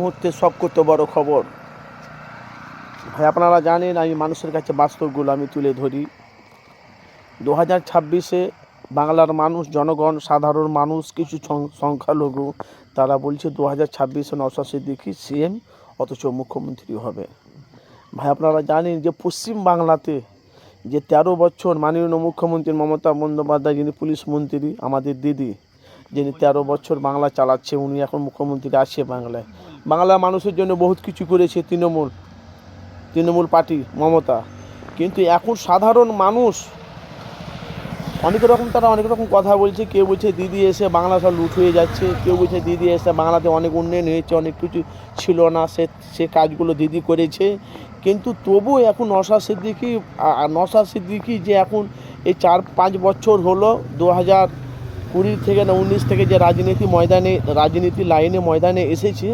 মুহূর্তে সব করতে বড় খবর। ভাই, আপনারা জানেন আমি মানুষের কাছে বাস্তবগুলো আমি তুলে ধরি। দু হাজার ছাব্বিশে বাংলার মানুষ, জনগণ, সাধারণ মানুষ, কিছু সংখ্যালঘু, তারা বলছে দু হাজার ছাব্বিশে নশা সিদ্দিকি সিএম অথচ মুখ্যমন্ত্রী হবে। ভাই, আপনারা জানেন যে পশ্চিম বাংলাতে যে তেরো বছর মাননীয় মুখ্যমন্ত্রী মমতা বন্দ্যোপাধ্যায়, যিনি পুলিশ মন্ত্রী, আমাদের দিদি, যিনি তেরো বছর বাংলা চালাচ্ছে, উনি এখন মুখ্যমন্ত্রী আসছে বাংলায়। বাংলার মানুষের জন্য বহুত কিছু করেছে তৃণমূল তৃণমূল পার্টি, মমতা। কিন্তু এখন সাধারণ মানুষ, অনেক রকম তারা অনেক রকম কথা বলছে। কেউ বলছে, দিদি, এসে বাংলা সব লুট হয়ে যাচ্ছে। কেউ বলছে, দিদি, এসে বাংলাতে অনেক উন্নয়ন হয়েছে, অনেক কিছু ছিল না, সে সে কাজগুলো দিদি করেছে। কিন্তু তবু এখন নশা সিদ্দিকি নশা সিদ্দিকি যে এখন এই চার, পাঁচ বছর হলো দু হাজার কুড়ি থেকে না উনিশ থেকে যে রাজনীতি ময়দানে, রাজনীতি লাইনে ময়দানে এসেছে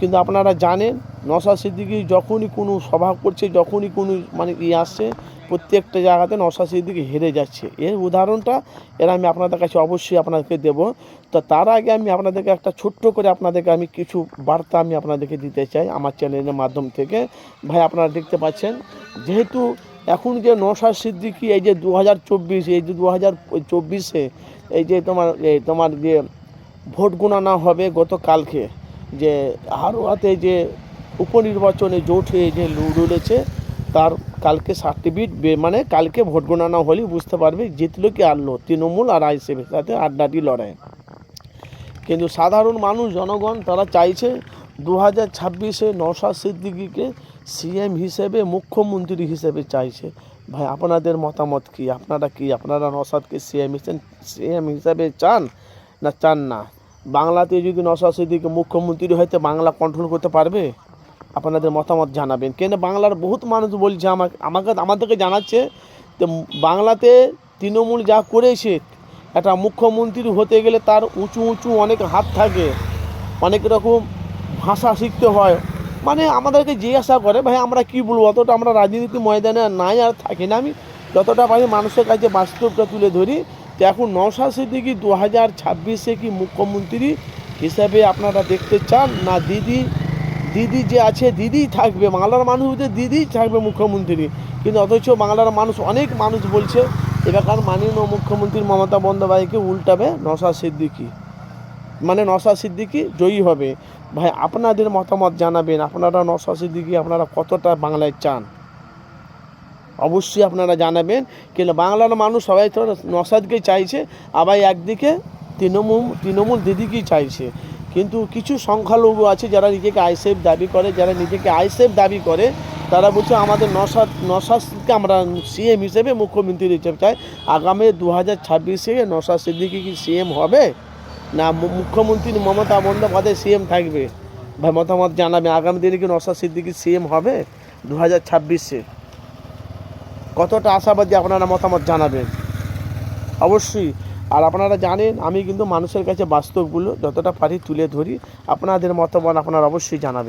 কিন্তু আপনারা জানেন নশা সিদ্দিকি যখনই কোনো সভা করছে, যখনই কোনো মানে ইয়ে আসছে, প্রত্যেকটা জায়গাতে নশা সিদ্দিকি হেরে যাচ্ছে। এর উদাহরণটা এর আমি আপনাদের কাছে অবশ্যই আপনাদেরকে দেব। তো তার আগে আমি আপনাদেরকে একটা ছোট্ট করে আপনাদেরকে আমি কিছু বার্তা আমি আপনাদেরকে দিতে চাই আমার চ্যানেলের মাধ্যম থেকে। ভাই, আপনারা দেখতে পাচ্ছেন, যেহেতু এখন যে নশা সিদ্দিকি এই যে দু হাজার চব্বিশ, এই যে দু হাজার চব্বিশে এই যে তোমার তোমার যে ভোট গণনা হবে গতকালকে যে হারোয়াতে যে উপনির্বাচনে জোট হয়ে যে লড়েছে তার কালকে সার্টিফিকেট মানে কালকে ভোট গণনা হলেই বুঝতে পারবে জিতলো কি হারলো, তৃণমূল আর আইসিএফের সাথে আড্ডাটি লড়াই। কিন্তু সাধারণ মানুষ, জনগণ, তারা চাইছে দু হাজার ছাব্বিশে নশা সিদ্দিকিকে সিএম হিসেবে, মুখ্যমন্ত্রী হিসেবে চাইছে। ভাই, আপনাদের মতামত কি? আপনারা কি, আপনারা নসাদকে সিএম হিসেবে সিএম হিসেবে চান না চান না? বাংলাতে যদি নশা সিদ্দিকি মুখ্যমন্ত্রী হয়তো বাংলা কন্ট্রোল করতে পারবে, আপনাদের মতামত জানাবেন। কেন বাংলার বহুত মানুষ বলছে আমাকে আমাকে, আমাদেরকে জানাচ্ছে তো বাংলাতে তৃণমূল যা করেছে, একটা মুখ্যমন্ত্রী হতে গেলে তার উঁচু উঁচু অনেক হাত থাকে, অনেক রকম ভাষা শিখতে হয়। মানে আমাদেরকে জিজ্ঞাসা করে, ভাই, আমরা কি বলব? অতটা আমরা রাজনীতি ময়দানে নাই আর থাকি না আমি। যতটা পারি মানুষের কাছে বাস্তবটা তুলে ধরি তো এখন নশা সিদ্দিকি দু হাজার ছাব্বিশে কি মুখ্যমন্ত্রী হিসাবে আপনারা দেখতে চান? না দিদি দিদি যে আছে, দিদিই থাকবে। বাংলার মানুষ দিদিই থাকবে মুখ্যমন্ত্রী। কিন্তু অথচ বাংলার মানুষ, অনেক মানুষ বলছে, এলাকার মাননীয় মুখ্যমন্ত্রী মমতা বন্দ্যোপাধ্যায়কে উল্টাবে নশা সিদ্দিকি। মানে নশা সিদ্দিকি জয়ী হবে। ভাই, আপনাদের মতামত জানাবেন। আপনারা নশা সিদ্দিকি আপনারা কতটা বাংলায় চান? অবশ্যই আপনারা জানাবেন। কিন্তু বাংলার মানুষ সবাই তো নসাদকেই চাইছে, আবার একদিকে তৃণমূল তৃণমূল দিদিকেই চাইছে। কিন্তু কিছু সংখ্যালঘু আছে যারা নিজেকে আইসেফ দাবি করে, যারা নিজেকে আইসেফ দাবি করে, তারা বলছে আমাদের নসাদ, নসাদকে আমরা সিএম হিসেবে মুখ্যমন্ত্রী হিসেবে চাই। আগামী দু হাজার ছাব্বিশে নসাদ সিদ্দিকি কি সিএম হবে? না মুখ্যমন্ত্রী মমতা বন্দ্যোপাধ্যায় সিএম থাকবে। ভাই, মতামত জানাবে আগামী দিনে কি নসাদ সিদ্দিকি সিএম হবে দু হাজার ছাব্বিশে? কতটা আশাবাদী আপনারা মতামত জানাবেন? অবশ্যই। আর আপনারা জানেন, আমি কিন্তু মানুষের কাছে বাস্তবগুলো যতটা পারি তুলে ধরি, আপনাদের মতামত আপনারা অবশ্যই জানাবেন।